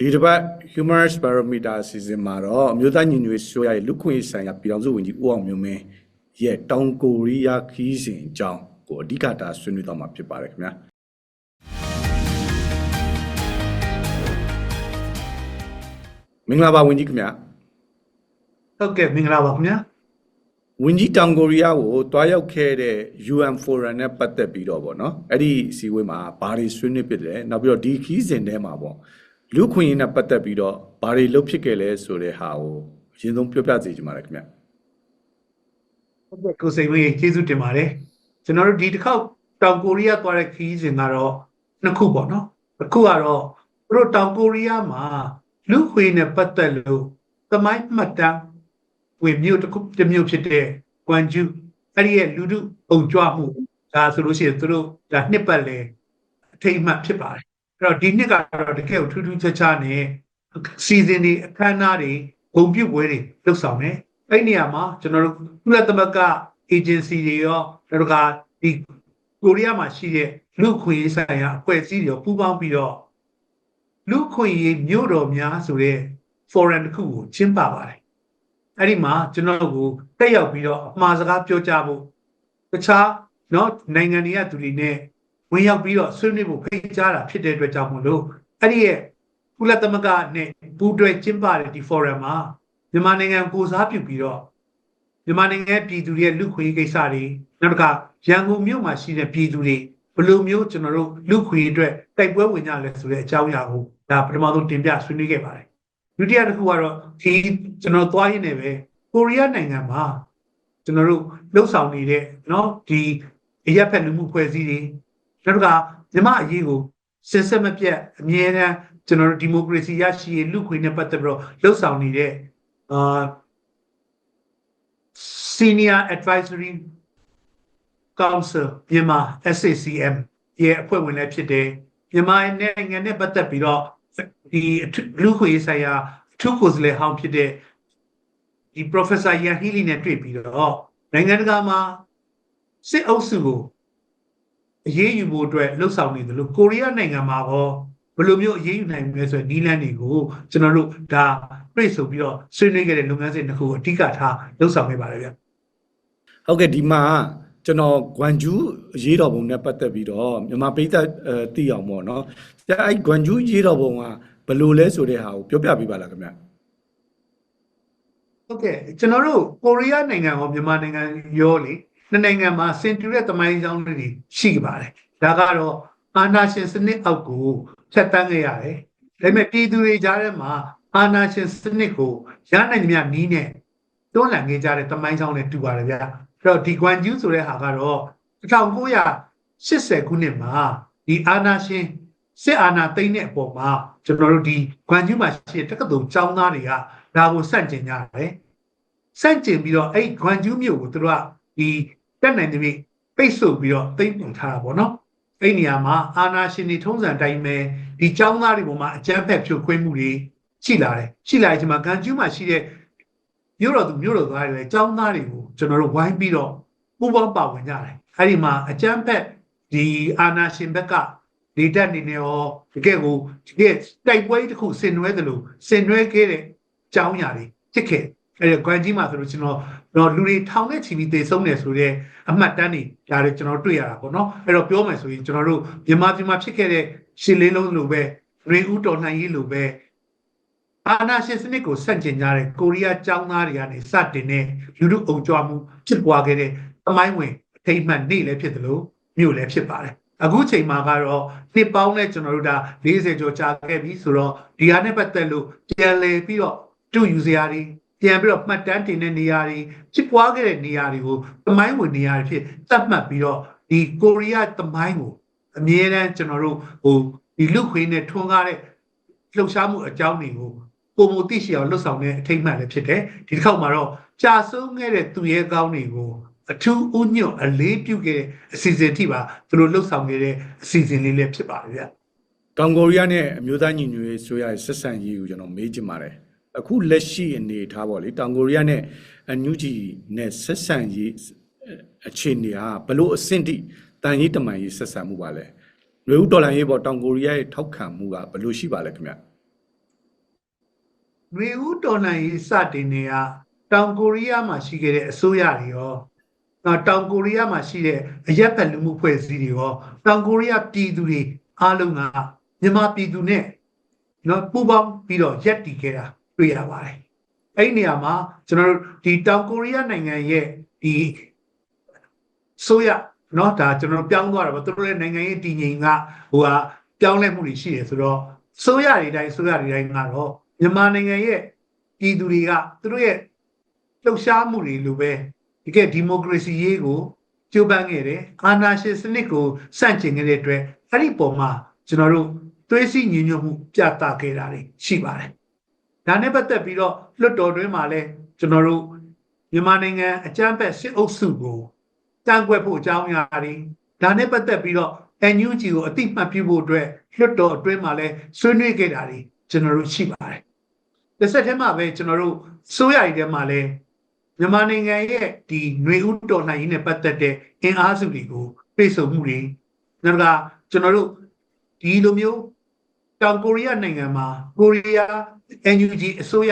ဒီတစ်ပတ် Human Rights Barometer အစီအစဉ်မှာတော့အမျိုးသားညီညွတ်ရေးဆိုရရဲ့လူခွင့်ရေးဆိုင်ရာပြည်ထောင်စုဝန်ကြီးဦးအောင်မျိုးမင်းရဲ့တောင်ကိုရီးယားခီးစဉ်အကြောင်းကိုအဓိကတာဆွေးနွေးတော့မှာဖြစ်ပါတယ်ခင်ဗျာမင်္ဂလာပါဝန်ကြီးခင်ဗျာဟုတ်ကဲ့မင်္ဂလာပါခင်ဗျာဝန်ကြီးတောင်ကိုရီးယားကိုတွားရောက်ခဲ့တဲ့ UN Forum နဲ့ပတ်သက်ပြီးတော့ဗောနော်အဲ့ဒီအစည်းအဝေးမှာဘာတွေဆွေးနွေးဖြစ်တယ်နောက်ပြီးတော့ဒီခီးစဉ်ထဲမှာဗော လူခွင့်ရေးနဲ့ပတ်သက်ပြီးတော့ဘာတွေလုပ်ဖြစ်ခဲ့လဲဆိုတဲ့ဟာကိုအရင်ဆုံးပြောပြစီချင်ပါတယ်ခင်ဗျာဟုတ်ကဲ့ကိုစိန်ဝေးကျေးဇူးတင်ပါတယ်ကျွန်တော်တို့ဒီတစ်ခေါက်တောင်ကိုရီးယားသွားတဲ့ခရီးစဉ်ကတော့နှစ်ခုပေါ့နော်တစ်ခုကတော့သူတို့တောင်ကိုရီးယားမှာလူခွေနဲ့ပတ်သက်လို့သမိုင်းမှတ်တမ်းဝင်မြို့တစ်ခုတစ်မြို့ဖြစ်တဲ့ကွမ်ဂျူအဲ့ဒီရဲ့လူထုအုံကြွမှုဒါဆိုလို့ရှိရင်သူတို့ဒါနှစ်ပတ်လေအထိတ်အမှတ်ဖြစ်ပါတယ် အဲ့တော့ဒီနှစ်ကတော့တကယ်ကိုထူးထူးခြားခြားနဲ့စီစဉ်တွေအခမ်းအနားတွေဂုဏ်ပြုပွဲတွေလုပ်ဆောင်တယ်အဲ့ဒီနေရာမှာကျွန်တော်တို့ကုလသမဂ္ဂ agency တွေရောနောက်တစ်ခါဒီကိုရီးယားမှာရှိတဲ့လူခွင့်ရေးဆိုင်ရာအဖွဲ့အစည်းတွေရောပူးပေါင်းပြီးတော့လူခွင့်ရေးမြို့တော်များဆိုတဲ့ forum တစ်ခုကိုကျင်းပပါတယ်အဲ့ဒီမှာကျွန်တော်တို့ကိုတက်ရောက်ပြီးတော့အမှားစကားပြောကြဖို့တခြားเนาะနိုင်ငံတွေကသူတွေနဲ့ ဝင်ရောက်ပြီးတော့ဆွေးနွေးဖို့ဖိတ်ကြားတာဖြစ်တဲ့အတွက်ကြောင့်မလို့အဲ့ဒီရဲ့ကုလသမဂ္ဂနဲ့ပူးတွဲကျင်းပတဲ့ဒီ forum မှာမြန်မာနိုင်ငံကိုစားပြုပြီးတော့ မြန်မာနိုင်ငံပြည်သူတွေရဲ့လူခွေကိစ္စတွေနောက်တစ်ခါရန်ကုန်မြို့မှာရှိတဲ့ပြည်သူတွေဘယ်လိုမျိုးကျွန်တော်တို့လူခွေအတွက်တိုက်ပွဲဝင်ကြလဲဆိုတဲ့အကြောင်းအရာကိုဒါပထမဆုံးတင်ပြဆွေးနွေးခဲ့ပါတယ်ဒုတိယတစ်ခုကတော့ဒီကျွန်တော်သွားရင်းနေပဲကိုရီးယားနိုင်ငံမှာကျွန်တော်တို့လှုပ်ဆောင်နေတဲ့เนาะဒီအရက်ဖက်လူမှုဖွဲ့စည်းတွေ နောက်တစ်ခါမြမအရေးကိုစစ်စစ်မပြတ်အမြဲတမ်းကျွန်တော်တို့ဒီမိုကရေစီရရှိရေးလူခွေနဲ့ပတ်သက်ပြီးတော့လှုပ်ဆောင်နေတဲ့အာ Senior Advisory Council မြန်မာ SACM ရဲ့အဖွဲ့ဝင်လည်းဖြစ်တယ်မြန်မာနိုင်ငံနဲ့ပတ်သက်ပြီးတော့ဒီလူခွေဆိုင်ရာအထူးကိုယ်စားလှယ်ဟောင်းဖြစ်တဲ့ဒီ Professor Yan Healy နဲ့တွေ့ပြီးတော့နိုင်ငံတကာမှာစစ်အုပ်စုကို အရေးယူဖို့အတွက်လှုံ့ဆော်နေတယ်လို့ကိုရီးယားနိုင်ငံမှာတော့ဘယ်လိုမျိုးအရေးယူနိုင်မလဲဆိုတဲ့နီးလန်းတွေကိုကျွန်တော်တို့ဒါတွေ့ဆိုပြီးတော့ဆွေးနွေးခဲ့တဲ့လုပ်ငန်းစဉ်တစ်ခုကိုအဓိကထားလှုံ့ဆော်ခဲ့ပါတယ်ဗျဟုတ်ကဲ့ဒီမှာကျွန်တော်ဂွမ်ဂျူးအရေးတော်ပုံနဲ့ပတ်သက်ပြီးတော့မြန်မာပြည်သက်အဲသိအောင်ပေါ့နော်။အဲအဲ့ဂွမ်ဂျူးအရေးတော်ပုံကဘယ်လိုလဲဆိုတဲ့ဟာကိုပြောပြပေးပါလားခင်ဗျာဟုတ်ကဲ့ကျွန်တော်တို့ကိုရီးယားနိုင်ငံရောမြန်မာနိုင်ငံရောလေ နှစ်နိုင်ငံမှာစင်တူတဲ့တမိုင်းကြောင်းတွေရှိကြပါတယ်ဒါကတော့အာနာရှင်စနစ်အောက်ကိုဖြတ်တန်းခဲ့ရတယ်ဒါပေမဲ့ပြည်သူတွေကြားထဲမှာအာနာရှင်စနစ်ကိုရနိုင်မြနီးနဲ့တွန်းလှန်ခဲ့ကြတဲ့တမိုင်းကြောင်းနဲ့တူပါတယ်ဗျာအဲ့တော့ဒီကွမ်ကျူးဆိုတဲ့ဟာကတော့1980ခုနှစ်မှာဒီအာနာရှင်စစ်အာဏာသိမ်းတဲ့အပေါ်မှာကျွန်တော်တို့ဒီကွမ်ကျူးမှာရှိတဲ့တက္ကသိုလ်ကျောင်းသားတွေကဒါကိုစန့်ကျင်ကြတယ်စန့်ကျင်ပြီးတော့အဲ့ကွမ်ကျူးမြို့ကိုသူတို့ကဒီ တက်နိုင်တဲ့ပိတ်ဆို့ပြီးတော့သိမ်းပိုင်ထားတာပေါ့နော်အဲ့နေရာမှာအာနာရှင်တွေထုံးစံတိုင်းပဲဒီကျောင်းသားတွေပေါ်မှာအကြမ်းဖက်ဖြိုခွင်းမှုတွေရှိလာတယ်ရှိလာတဲ့အချိန်မှာကန်ကျူးမှာရှိတဲ့မြို့တော်သူမြို့တော်သားတွေလည်းကျောင်းသားတွေကိုကျွန်တော်တို့ဝိုင်းပြီးတော့ပူးပေါင်းပါဝင်ကြတယ်အဲ့ဒီမှာအကြမ်းဖက်ဒီအာနာရှင်ဘက်ကဒေတာနေနေရောတကယ်ကိုတကယ်တိုက်ပွဲတစ်ခုဆင်နွှဲတယ်လို့ဆင်နွှဲခဲ့တဲ့ကျောင်းညာတွေဖြစ်ခဲ့အဲ့ဒီကွမ်ကြီးမှာဆိုလို့ကျွန်တော် တော့လူတွေထောင်နဲ့ချီပြီးသေဆုံးတယ်ဆိုတော့အမှတ်တမ်းတွေဒါတွေကျွန်တော်တွေ့ရတာပေါ့နော်အဲ့တော့ပြောမယ်ဆိုရင်ကျွန်တော်တို့မြန်မာပြည်မှာဖြစ်ခဲ့တဲ့ရှစ်လေးလုံးလိုပဲရေဦးတော်နိုင်ရေးလိုပဲအာနာရှင်စနစ်ကိုဆန့်ကျင်ကြတဲ့ကိုရီးယားចောင်းသားတွေကနေစတင်တဲ့လူထုအုံကြွမှုဖြစ်ပွားခဲ့တဲ့သမိုင်းဝင်အထိတ်မှတ်နေ့လည်းဖြစ်တယ်လို့မြို့လည်းဖြစ်ပါတယ်အခုချိန်မှာကတော့နှစ်ပေါင်းနဲ့ကျွန်တော်တို့ဒါ40ကျော်ကြာခဲ့ပြီဆိုတော့ဒီဟာနဲ့ပတ်သက်လို့ပြန်လည်ပြီးတော့တူယူစရာတွေ ပြန်ပြီးတော့မှတ်တမ်းတင်တဲ့နေရာတွေဖြစ်ပွားခဲ့တဲ့နေရာတွေကိုသမိုင်းဝင်နေရာတွေဖြစ်သတ်မှတ်ပြီးတော့ဒီကိုရီးယားသမိုင်းကိုအမြဲတမ်းကျွန်တော်တို့ဟိုဒီလူခွေးနဲ့ထွန်းကားတဲ့လှုပ်ရှားမှုအကြောင်းတွေကိုပုံမသိရှိအောင်လှုပ်ဆောင်တဲ့အထိတ်မှန်လည်းဖြစ်တယ်ဒီတစ်ခေါက်မှာတော့ကြာဆုံးခဲ့တဲ့သူရဲကောင်းတွေကိုအထူးဥညွတ်အလေးပြုခဲ့တဲ့အစီအစဉ်ထိပါသူတို့လှုပ်ဆောင်ခဲ့တဲ့အစီအစဉ်လေးလည်းဖြစ်ပါတယ်ဗျ။တောင်ကိုရီးယားနဲ့အမျိုးသားညီညွတ်ရေးဆိုရရဲ့ဆက်ဆံရေးကိုကျွန်တော်မေးချင်ပါတယ်။ အခုလက်ရှိအနေထားပေါ့လေတောင်ကိုရီးယားနဲ့အန်ယူဂျီနဲ့ဆက်ဆံရေးအခြေအနေဟာဘလို့အဆင့်ထိတန်ရေးတမန်ရေးဆက်ဆံမှုပါလဲ။လူဦးဒေါ်လာရေးပေါ့တောင်ကိုရီးယားရဲ့ထောက်ခံမှုကဘလို့ရှိပါလဲခင်ဗျာ။ຫນွေဦးတော်လှန်ရေးစတင်နေတာတောင်ကိုရီးယားမှာရှိခဲ့တဲ့အစိုးရတွေရောနောက်တောင်ကိုရီးယားမှာရှိတဲ့အရက်ဖက်လူမှုဖွဲ့စည်းတွေရောတောင်ကိုရီးယားပြည်သူတွေအားလုံးကမြန်မာပြည်သူနဲ့နော်ပူးပေါင်းပြီးတော့ရက်တည်ခဲ့တာ တွေ့ရပါတယ်။အဲ့ဒီနေရာမှာကျွန်တော်တို့ဒီတောင်ကိုရီးယားနိုင်ငံရဲ့ဒီဆိုရနော်ဒါကျွန်တော်တို့ပြောင်းသွားတာပေါ့သူတို့ရဲ့နိုင်ငံရေးတည်ငြိမ်ကဟိုဟာပြောင်းလဲမှုတွေရှိတယ်ဆိုတော့ဆိုရတွေတိုင်းဆိုရတွေတိုင်းကတော့မြန်မာနိုင်ငံရဲ့ပြည်သူတွေကသူတို့ရဲ့လှုပ်ရှားမှုတွေလိုပဲဒီကဒီမိုကရေစီရေးကိုကြိုးပမ်းခဲ့တယ်အာဏာရှင်စနစ်ကိုစန့်ကျင်ခဲ့တဲ့အတွက်အဲ့ဒီပုံမှာကျွန်တော်တို့သွေးစည်းညီညွတ်မှုပြသခဲ့တာတွေရှိပါတယ် ဒါနဲ့ပတ်သက်ပြီးတော့လွတ်တော်တွင်းမှာလဲကျွန်တော်တို့မြန်မာနိုင်ငံအကြမ်းဖက်စစ်အုပ်စုကိုတန်ခွဲဖို့အကြောင်းအရာတွေဒါနဲ့ပတ်သက်ပြီးတော့ NUG ကိုအတိမတ်ပြုဖို့အတွက်လွတ်တော်အတွင်းမှာလဲဆွေးနွေးခဲ့တာတွေကျွန်တော်တို့ရှိပါတယ်။တစ်ဆက်တည်းမှာပဲကျွန်တော်တို့စိုးရည်ထဲမှာလဲမြန်မာနိုင်ငံရဲ့ဒီຫນွေဥတော်လှန်ရေးနဲ့ပတ်သက်တဲ့အင်အားစုတွေကိုပြေဆုံမှုတွေနောက်ကကျွန်တော်တို့ဒီလိုမျိုး တောင်ကိုရီးယားနိုင်ငံမှာကိုရီးယား NUG အစိုးရ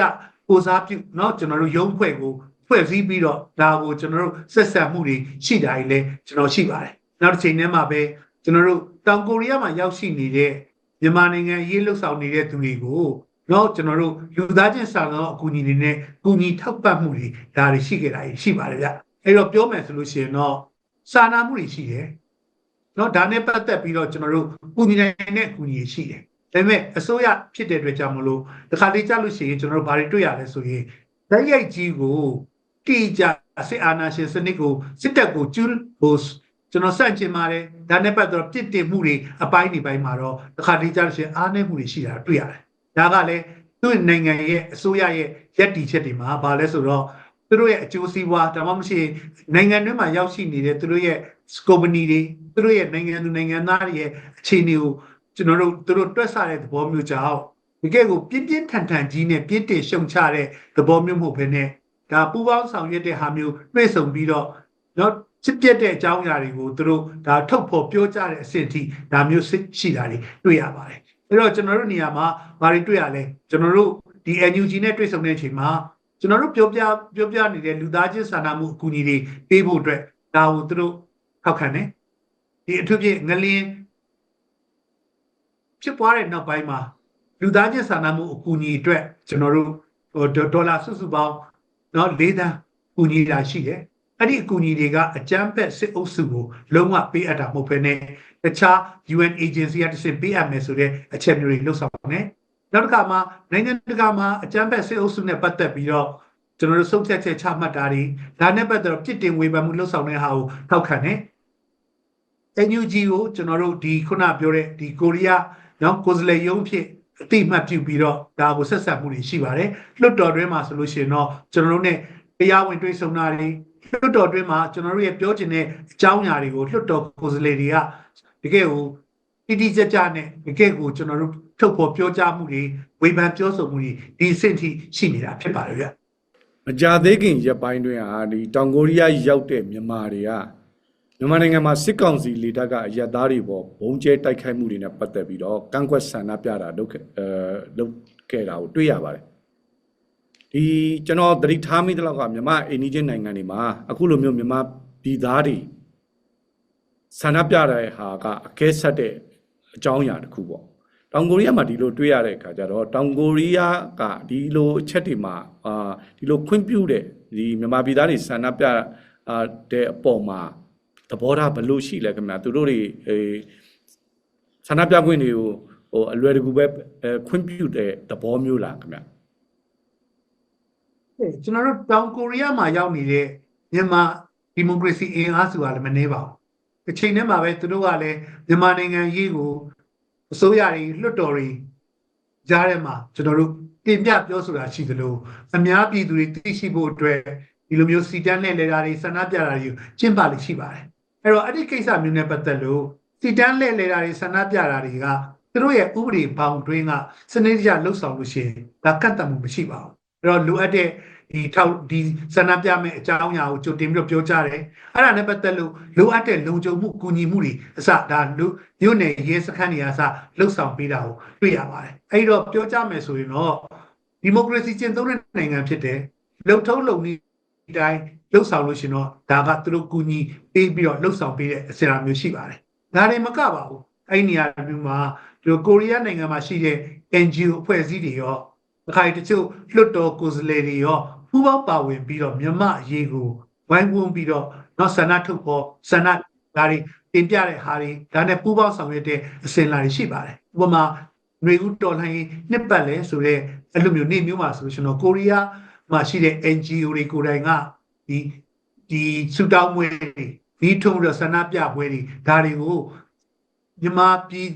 ကိုစားပြုเนาะကျွန်တော်တို့ရုံးဖွဲ့ကိုဖွဲ့စည်းပြီးတော့ဒါကိုကျွန်တော်တို့ဆက်ဆက်မှုတွေရှိတာတွေလည်းကျွန်တော်ရှိပါတယ်နောက်တစ်ချိန်တည်းမှာပဲကျွန်တော်တို့တောင်ကိုရီးယားမှာရောက်ရှိနေတဲ့မြန်မာနိုင်ငံရေးလှုပ်ဆောင်နေတဲ့သူတွေကိုတော့ကျွန်တော်တို့လူသားချင်းစာနာအကူအညီတွေနဲ့ကူညီထောက်ပံ့မှုတွေဒါတွေရှိခဲ့တာရှိပါတယ်ဗျအဲ့တော့ပြောမယ်ဆိုလို့ရှိရင်တော့စာနာမှုတွေရှိတယ်နော်ဒါနဲ့ပတ်သက်ပြီးတော့ကျွန်တော်တို့ကူညီနိုင်တဲ့အကူအညီရှိတယ် ဒါပေမဲ့အစိုးရဖြစ်တဲ့အတွက်ကြောင့်မလို့တခါလေးကြားလို့ရှိရင်ကျွန်တော်တို့ဘာတွေတွေ့ရလဲဆိုရင်ဓာတ်ရိုက်ကြီးကိုတိကျစစ်အာဏာရှင်စနစ်ကိုစစ်တပ်ကိုကျူးဟိုကျွန်တော်စန့်ကျင်ပါတယ်ဒါနဲ့ပတ်သက်တော့ပြစ်တင်မှုတွေအပိုင်းတွေပိုင်းမှာတော့တခါလေးကြားလို့ရှိရင်အားနည်းမှုတွေရှိတာတွေ့ရတယ်ဒါကလည်းသူ့နိုင်ငံရဲ့အစိုးရရဲ့ရည်တည်ချက်တွေမှာဘာလဲဆိုတော့သူတို့ရဲ့အကျိုးစီးပွားဒါမှမရှိနိုင်ငံတွင်းမှာရောက်ရှိနေတဲ့သူတို့ရဲ့ကုမ္ပဏီတွေသူတို့ရဲ့နိုင်ငံသူနိုင်ငံသားတွေရဲ့အခြေအနေကို ကျွန်တော်တို့သူတို့တွက်ဆတဲ့သဘောမျိုးကြောင့်ဒီကဲကိုပြင်းပြင်းထန်ထန်ကြီးနဲ့ပြင်းတင်ရှုံချတဲ့သဘောမျိုးမဟုတ်ဘဲနဲ့ဒါပူပေါင်းဆောင်ရွက်တဲ့ဟာမျိုးနှိမ့်ဆုံပြီးတော့တော့ချစ်ပြက်တဲ့အကြောင်းအရာတွေကိုသူတို့ဒါထုတ်ဖော်ပြောကြတဲ့အဆင့်အထိဒါမျိုးရှိတာတွေတွေ့ရပါတယ်အဲ့တော့ကျွန်တော်တို့နေရာမှာဘာတွေတွေ့ရလဲကျွန်တော်တို့ဒီ NUG နဲ့တွေ့ဆုံတဲ့အချိန်မှာကျွန်တော်တို့ပြောပြပြောပြနေတဲ့လူသားချင်းစာနာမှုအကူအညီတွေပေးဖို့အတွက်ဒါကိုသူတို့ထောက်ခံတယ်ဒီအထူးဖြင့်ငလင်း ဖြစ်ပွားတဲ့နောက်ပိုင်းမှာလူသားချင်းစာနာမှုအကူအညီအတွက်ကျွန်တော်တို့ဟိုဒေါ်လာစုစုပေါင်းเนาะ၄သန်းကူညီတာရှိတယ်အဲ့ဒီအကူအညီတွေကအကြမ်းဖက်စစ်အုပ်စုကိုလုံးဝပေးအပ်တာမဟုတ်ဘဲနဲ့တခြား UN agency ကတစ်ဆင့်ပေးအပ်မယ်ဆိုတဲ့အချက်မျိုးတွေလှုပ်ဆောင်နေနောက်တစ်ခါမှာနိုင်ငံတကာမှာအကြမ်းဖက်စစ်အုပ်စုနဲ့ပတ်သက်ပြီးတော့ကျွန်တော်တို့ဆုံးဖြတ်ချက်ချမှတ်တာတွေဒါနဲ့ပတ်သက်တော့ပြစ်တင်ဝေဖန်မှုလှုပ်ဆောင်တဲ့ဟာကိုထောက်ခံတယ် NUG ကိုကျွန်တော်တို့ဒီခုနပြောတဲ့ဒီကိုရီးယား နော်ကိုယ်စားလှယ်ရုံးဖြစ်အတိအမှတ်ပြုပြီးတော့ဒါကိုဆက်ဆက်မှုတွေရှိပါတယ်လွတ်တော်တွင်းမှာဆိုလို့ရှိရင်တော့ကျွန်တော်တို့ ਨੇ တရားဝင်တွေ့ဆုံတာတွေလွတ်တော်တွင်းမှာကျွန်တော်တို့ရဲ့ပြောချင်တဲ့အကြောင်းအရာတွေကိုလွတ်တော်ကိုယ်စားလှယ်တွေကတကယ်ကိုတိတိကျကျနဲ့တကယ်ကိုကျွန်တော်တို့ထုတ်ဖော်ပြောကြားမှုတွေဝေဖန်ပြောဆိုမှုတွေဒီအဆင့်ထိရှိနေတာဖြစ်ပါတယ်ဗျမကြသေးခင်ရက်ပိုင်းတွင်ဟာဒီတောင်ကိုရီးယားရောက်တဲ့မြန်မာတွေက မြန်မာနိုင်ငံမှာစစ်ကောင်စီလေတပ်ကအရက်သားတွေပေါ်ဘုံကျဲတိုက်ခိုက်မှုတွေနဲ့ပတ်သက်ပြီးတော့ကန့်ကွက်ဆန္ဒပြတာလုပ်ခဲ့အဲလုပ်ခဲ့တာကိုတွေ့ရပါတယ်ဒီကျွန်တော်သတိထားမိတဲ့လောက်ကမြန်မာအိန္ဒိချင်းနိုင်ငံတွေမှာအခုလိုမျိုးမြန်မာပြည်သားတွေဆန္ဒပြတဲ့ဟာကအကဲဆက်တဲ့အကြောင်းအရာတစ်ခုပေါ့တောင်ကိုရီးယားမှာဒီလိုတွေ့ရတဲ့အခါကျတော့တောင်ကိုရီးယားကဒီလိုအချက်တွေမှာအာဒီလိုခွင့်ပြုတဲ့ဒီမြန်မာပြည်သားတွေဆန္ဒပြအာတဲ့အပေါ်မှာ သဘောထားဘယ်လိုရှိလဲခင်ဗျာသူတို့တွေအဲဆန္ဒပြခွင့်တွေကိုဟိုအလွယ်တကူပဲအဲခွင့်ပြုတဲ့သဘောမျိုးလားခင်ဗျာကျွန်တော်တို့တောင်ကိုရီးယားမှာရောက်နေတဲ့မြန်မာဒီမိုကရေစီအင်အားစုကလည်းမနှဲပါဘူး။တစ်ချိန်တည်းမှာပဲသူတို့ကလည်းမြန်မာနိုင်ငံရေးကိုအစိုးရတွေလွှတ်တော်တွေကြားထဲမှာကျွန်တော်တို့တင်ပြပြောဆိုတာရှိသလိုအများပြည်သူတွေသိရှိဖို့အတွက်ဒီလိုမျိုးစီတန်းနဲ့လေတာတွေဆန္ဒပြတာတွေကျင့်ပလိရှိပါတယ်။ အဲ့တော့အဲ့ဒီကိစ္စမျိုးနဲ့ပတ်သက်လို့စီတန်းလဲလေတာတွေဆန္ဒပြတာတွေကသူတို့ရဲ့ဥပဒေဘောင်တွင်းကစနစ်တကျလှုပ်ဆောင်လို့ရှိရင်ဒါကန့်သတ်မှုမရှိပါဘူး။အဲ့တော့လိုအပ်တဲ့ဒီထောက်ဒီဆန္ဒပြမဲ့အကြောင်းအရာကိုကြိုတင်ပြီးတော့ပြောကြတယ်အဲ့ဒါနဲ့ပတ်သက်လို့လိုအပ်တဲ့လုံခြုံမှုကူညီမှုတွေအစဒါလူမြို့နယ်ရဲစခန်းတွေအစလှုပ်ဆောင်ပေးတာကိုတွေ့ရပါတယ်အဲ့တော့ပြောကြမယ်ဆိုရင်တော့ဒီဒီမိုကရေစီကျင့်သုံးတဲ့နိုင်ငံဖြစ်တယ်လှုပ်ထုံးလုံနည်း တိုင်းလှုပ်ဆောင်လို့ရှင်တော့ဒါကသူတို့ကူညီပေးပြီးတော့လှုပ်ဆောင်ပေးတဲ့အစီအစဉ်မျိုးရှိပါတယ်ဒါတွေမကပါဘူးအဲ့ဒီနေရာမျိုးမှာဒီကိုရီးယားနိုင်ငံမှာရှိတဲ့ NGO အဖွဲ့အစည်းတွေရောတစ်ခါတချို့လွတ်တော်ကိုယ်စားလှယ်တွေရောပူးပေါင်းပါဝင်ပြီးတော့မြန်မာအရေးကိုဝိုင်းဝန်းပြီးတော့နောက်ဆန္ဒထုတ်ဖို့ဆန္ဒဒါတွေတင်ပြတဲ့ဟာတွေဒါနဲ့ပူးပေါင်းဆောင်ရွက်တဲ့အစဉ်လာတွေရှိပါတယ်ဥပမာຫນွေဦးတော်လှန်ရေးနှစ်ပတ်လဲဆိုတော့အဲ့လိုမျိုးနေ့မျိုးမှာဆိုလို့ရှင်တော့ကိုရီးယား မှာရှိတဲ့ NGO တွေကိုယ်တိုင်ကဒီဒီစူတောင်းမွေးတွေဒီထုံးတော့ဆန္ဒပြပွဲတွေဒါတွေကိုမြန်မာပြည်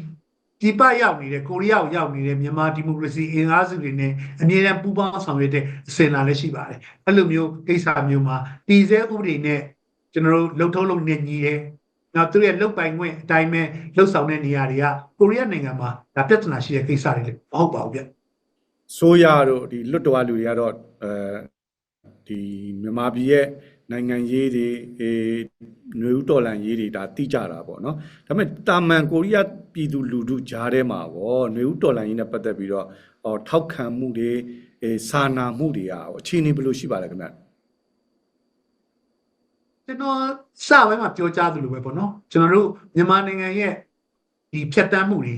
ပြည်ပရောက်နေတဲ့ကိုရီးယားကိုရောက်နေတဲ့မြန်မာဒီမိုကရေစီအင်အားစုတွေနဲ့အမြဲတမ်းပူးပေါင်းဆောင်ရွက်တဲ့အစဉ်လာလည်းရှိပါတယ်အဲ့လိုမျိုးကိစ္စမျိုးမှာတည်ဆဲဥပဒေနဲ့ကျွန်တော်တို့လှုပ်ထုံးလုပ်နေညီတယ်နောက်သူရဲ့လုတ်ပိုင်ခွင့်အတိုင်းပဲလှုပ်ဆောင်တဲ့နေရာတွေကကိုရီးယားနိုင်ငံမှာဒါပြဿနာရှိတဲ့ကိစ္စတွေလည်းမဟုတ်ပါဘူးဗျ ဆိုရတို့ဒီလွတ်တော်လူတွေကတော့အဲဒီမြန်မာပြည်ရဲ့နိုင်ငံရေးတွေအဲနွေဦးတော်လန်ရေးတွေဒါတိကြတာပေါ့နော်ဒါပေမဲ့တာမန်ကိုရီးယားပြည်သူလူထုကြားထဲမှာပေါ့နွေဦးတော်လန်ရေးနဲ့ပတ်သက်ပြီးတော့ဟောထောက်ခံမှုတွေအဲစာနာမှုတွေอ่ะအခြေအနေဘယ်လိုရှိပါလဲခင်ဗျကျွန်တော်စပိုင်းမှာပြောကြားသလိုပဲပေါ့နော်ကျွန်တော်တို့မြန်မာနိုင်ငံရဲ့ဒီဖြတ်တန်းမှုတွေ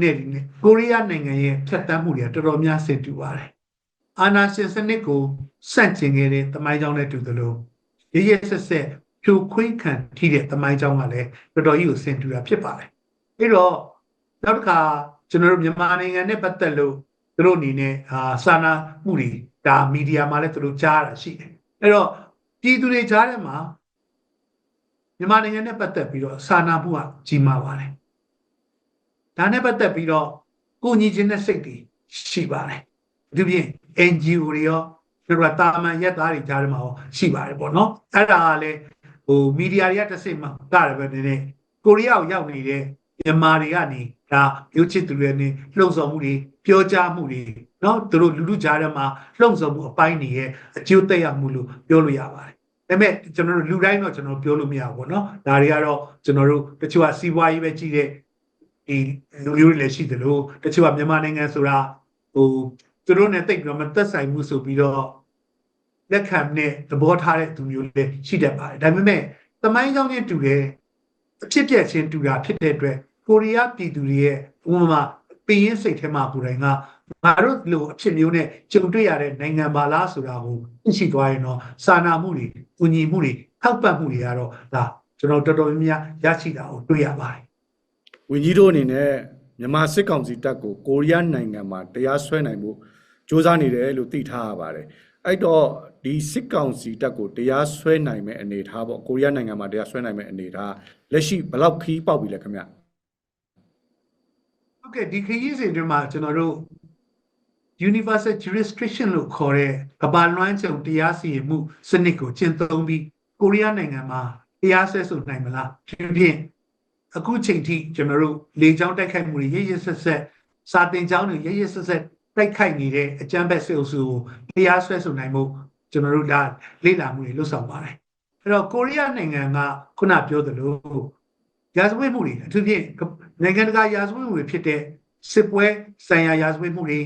နဲ့ဒီနဲ့ကိုရီးယားနိုင်ငံရဲ့ဖြတ်တန်းမှုတွေကတော်တော်များဆင်တူပါတယ်အာနာရှင်စနစ်ကိုစန့်ကျင်ခဲ့တဲ့တမိုင်းကြောင်းနဲ့တူသလိုရရဆက်ဆက်ဖြိုခွင်းခံထိတဲ့တမိုင်းကြောင်းကလည်းတော်တော်ကြီးကိုဆင်တူတာဖြစ်ပါတယ်အဲ့တော့နောက်တစ်ခါကျွန်တော်တို့မြန်မာနိုင်ငံနဲ့ပတ်သက်လို့သူတို့အနေနဲ့အာစာနာမှုတွေဒါမီဒီယာမှာလည်းသူတို့ကြားတာရှိတယ်အဲ့တော့ပြည်သူတွေကြားထဲမှာမြန်မာနိုင်ငံနဲ့ပတ်သက်ပြီးတော့စာနာမှုကကြီးမားပါတယ်။ ဒါနဲ့ပတ်သက်ပြီးတော့ကိုညီချင်းတဲ့စိတ်တွေရှိပါတယ်။ဒီပြင် NGO တွေရောတို့ကတာမန်ရက်သားတွေကြားထဲမှာရောရှိပါတယ်ပေါ့နော်။အဲ့ဒါကလည်းဟိုမီဒီယာတွေကတစ်စိတ်မှကတယ်ပဲနည်းနည်းကိုရီးယားကိုရောက်နေတဲ့မြန်မာတွေကနေဒါမျိုးချစ်သူတွေနဲ့လှုံ့ဆော်မှုတွေပြောကြားမှုတွေเนาะသူတို့လူလူကြားထဲမှာလှုံ့ဆော်မှုအပိုင်းတွေရဲ့အကျိုးသက်ရောက်မှုလို့ပြောလို့ရပါတယ်။ဒါပေမဲ့ကျွန်တော်တို့လူတိုင်းတော့ကျွန်တော်ပြောလို့မရဘူးပေါ့နော်။ဒါတွေကတော့ကျွန်တော်တို့တချို့ကစီးပွားရေးပဲကြည့်တဲ့ ဒီလူမျိုးတွေလည်းရှိတယ်လို့တချို့ကမြန်မာနိုင်ငံဆိုတာဟိုသူတို့နဲ့တိတ်ပြီးတော့မသက်ဆိုင်မှုဆိုပြီးတော့လက်ခံနဲ့သဘောထားတဲ့သူမျိုးလည်းရှိတတ်ပါတယ်။ဒါပေမဲ့သမိုင်းကြောင်းချင်းတူတယ်အဖြစ်ပြက်ချင်းတူတာဖြစ်တဲ့အတွက်ကိုရီးယားပြည်သူတွေရဲ့ဥပမာပင်းရင်စိတ်ထဲမှာကိုယ်တိုင်ကငါတို့လိုအဖြစ်မျိုးနဲ့ကြုံတွေ့ရတဲ့နိုင်ငံပါလားဆိုတာကိုသိရှိသွားရင်တော့စာနာမှုတွေ၊ဦးညီမှုတွေထောက်ပံ့မှုတွေကတော့ဒါကျွန်တော်တော်တော်များများရရှိတာကိုတွေ့ရပါတယ် ဝင်ကြီးတို့အနေနဲ့မြန်မာစစ်ကောင်စီတပ်ကိုကိုရီးယားနိုင်ငံမှာတရားစွဲနိုင်မှုစ조사နေတယ်လို့သိထားရပါတယ်အဲ့တော့ဒီစစ်ကောင်စီတပ်ကိုတရားစွဲနိုင်မဲ့အနေအထားပေါ့ကိုရီးယားနိုင်ငံမှာတရားစွဲနိုင်မဲ့အနေအထားလက်ရှိဘယ်လောက်ခီးပေါက်ပြီလဲခင်ဗျ။ဟုတ်ကဲ့ဒီခရီးစဉ်တွေမှာကျွန်တော်တို့ universal jurisdiction လို့ခေါ်တဲ့ကမ္ဘာလွှမ်းခြုံတရားစီရင်မှုစနစ်ကိုကျင့်သုံးပြီးကိုရီးယားနိုင်ငံမှာတရားစွဲဆိုနိုင်မလားဖြစ်ဖြစ် အခုချိန်ထိကျွန်တော်တို့လေကြောင်းတိုက်ခိုက်မှုတွေရရဆက်ဆက်စာတင်ကြောင်းတွေရရဆက်ဆက်တိုက်ခိုက်နေတဲ့အကြမ်းဖက်စစ်အုပ်စုကိုတရားစွဲဆိုနိုင်မှုကျွန်တော်တို့ဒါလေ့လာမှုတွေလုပ်ဆောင်ပါတယ်အဲ့တော့ကိုရီးယားနိုင်ငံကခုနပြောသလိုရာဇဝတ်မှုတွေအထူးဖြင့်နိုင်ငံတကာရာဇဝတ်မှုတွေဖြစ်တဲ့စစ်ပွဲဆိုင်ရာရာဇဝတ်မှုတွေ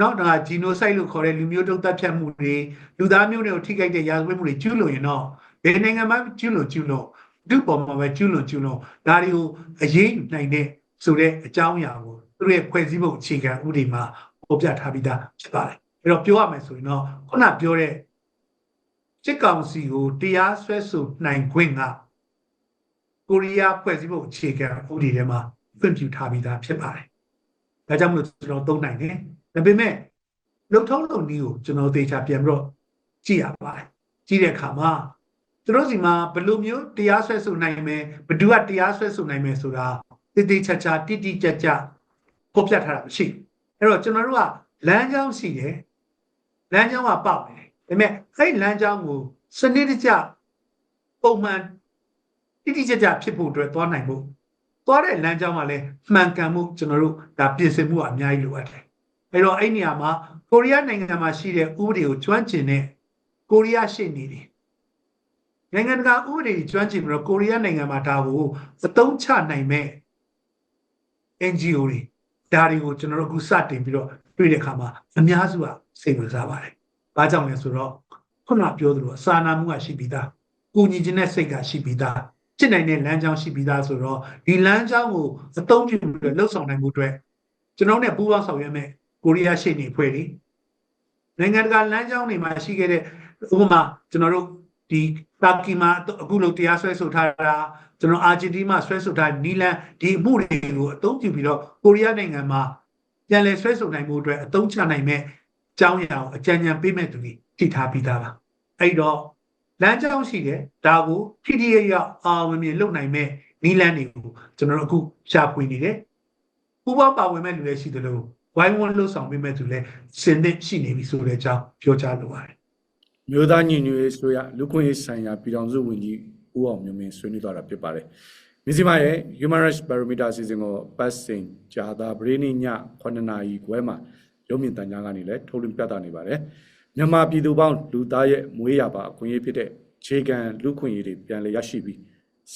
နောက်ဒါဂျီနိုဆိုက်လို့ခေါ်တဲ့လူမျိုးတုံးတပ်ဖြတ်မှုတွေလူသားမျိုးတွေကိုထိခိုက်တဲ့ရာဇဝတ်မှုတွေကျူးလွန်ရင်တော့ဘယ်နိုင်ငံမှကျူးလွန်ကျူးလွန် ဒုပေါ်မှာပဲကျူးလွန်ကျူးလွန်ဒါတွေကိုအရေးယူနိုင်တဲ့ဆိုတဲ့အကြောင်းအရာကိုသူတို့ရဲ့ဖွဲ့စည်းပုံအခြေခံဥပဒေမှာဖော်ပြထားပြီးသားဖြစ်ပါတယ်အဲ့တော့ပြောရမယ်ဆိုရင်တော့ခုနပြောတဲ့စစ်ကောင်စီကိုတရားစွဲဆိုနိုင်ခွင့်ကကိုရီးယားဖွဲ့စည်းပုံအခြေခံဥပဒေထဲမှာဖွင့်ပြထားပြီးသားဖြစ်ပါတယ်ဒါကြောင့်မလို့ကျွန်တော်သုံးနိုင်တယ်ဒါပေမဲ့လုံထုံးလုံနည်းကိုကျွန်တော်သေချာပြန်ပြီးတော့ကြည့်ရပါတယ်ကြည့်တဲ့အခါမှာ သူတို့စီမှာဘယ်လိုမျိုးတရားစွဲဆိုနိုင်မယ်ဘယ်သူကတရားစွဲဆိုနိုင်မယ်ဆိုတာတိတိကျကျတိတိကျကျဖော်ပြထားတာမရှိဘူးအဲ့တော့ကျွန်တော်တို့ကလမ်းကြောင်းရှိတယ်လမ်းကြောင်းကပေါက်တယ်ဒါပေမဲ့အဲ့လမ်းကြောင်းကိုစနစ်တကျပုံမှန်တိတိကျကျဖြစ်ဖို့အတွက်သွားနိုင်ဖို့သွားတဲ့လမ်းကြောင်းကလည်းမှန်ကန်မှုကျွန်တော်တို့ဒါပြင်ဆင်မှုကအများကြီးလိုအပ်တယ်အဲ့တော့အဲ့နေရာမှာကိုရီးယားနိုင်ငံမှာရှိတဲ့ဥပဒေကိုကျွမ်းကျင်တဲ့ကိုရီးယားရှေ့နေတွေ နိုင်ငံတကာဥပဒေတွေကျွမ်းကျင်ပြီးတော့ကိုရီးယားနိုင်ငံမှာဒါကိုအသုံးချနိုင်မဲ့ NGO တွေဒါတွေကိုကျွန်တော်တို့အခုစတင်ပြီးတော့တွေ့တဲ့အခါမှာအများစုကစိတ်ဝင်စားပါတယ်။ဘာကြောင့်လဲဆိုတော့ခုနပြောသလိုစာနာမှုကရှိပြီးသား။ကိုညီခြင်းတဲ့စိတ်ကရှိပြီးသား။จิตနိုင်တဲ့လမ်းကြောင်းရှိပြီးသားဆိုတော့ဒီလမ်းကြောင်းကိုအသုံးပြုပြီးတော့လှုပ်ဆောင်နိုင်မှုအတွက်ကျွန်တော်နဲ့ပူးပေါင်းဆောင်ရွက်မဲ့ကိုရီးယားရှေ့နေဖွဲ့တွေနိုင်ငံတကာလမ်းကြောင်းတွေမှာရှိခဲ့တဲ့ဥပမာကျွန်တော်တို့ဒီ တာကီမှာအခုလိုတရားစွဲဆိုထားတာကျွန်တော်အာဂျင်တီးမှာဆွဲဆိုထားနီလန်ဒီအမှုတွေကိုအသုံးပြုပြီးတော့ကိုရီးယားနိုင်ငံမှာပြန်လည်ဆွဲဆိုနိုင်မှုအတွက်အသုံးချနိုင်မဲ့အကြောင်းအရာကိုအကြံဉာဏ်ပေးမဲ့သူတွေထိထားပြီးသားပါအဲ့တော့လမ်းကြောင်းရှိတယ်ဒါကိုထိထိရရအာဝင်မြင်လုပ်နိုင်မဲ့နီလန်တွေကိုကျွန်တော်တို့အခုရှာဖွေနေတယ်ပူပေါင်းပါဝင်မဲ့လူတွေရှိတယ်လို့ဝိုင်းဝန်းလှုပ်ဆောင်ပေးမဲ့သူလည်းစင်သင့်ရှိနေပြီဆိုတဲ့အကြောင်းပြောကြားလိုပါတယ် မျိုးသားညီညွတ်ရေးဆိုရလူခွင့်ရေးဆိုင်ရာပြည်ထောင်စုဝန်ကြီးဦးအောင်မျိုးမင်းဆွေးနွေးသွားတာဖြစ်ပါတယ်။မြစီမရဲ့ Human Rights Barometer အစီအစဉ်ကိုပတ်စဉ်ဂျာတာဗရင်းည9နာရီခွဲမှာရုံးမြင့်တန်ကြားကနေလည်းထုတ်လွှင့်ပြသနေပါတယ်။မြန်မာပြည်သူပေါင်းလူသားရဲ့မွေးရပါအခွင့်အရေးဖြစ်တဲ့ခြေခံလူခွင့်ရေးတွေပြန်လည်ရရှိပြီး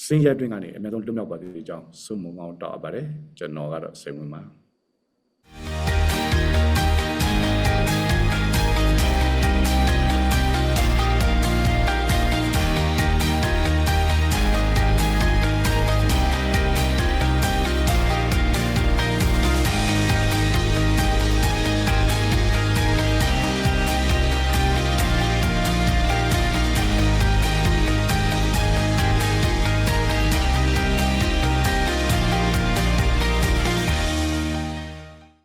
စင်ရဲတွင်းကနေအများဆုံးလွတ်မြောက်ပါသေးတဲ့အကြောင်းဆုမွန်ကောင်းတောက်အပ်ပါတယ်။ကျွန်တော်ကတော့စိတ်ဝင်ပါ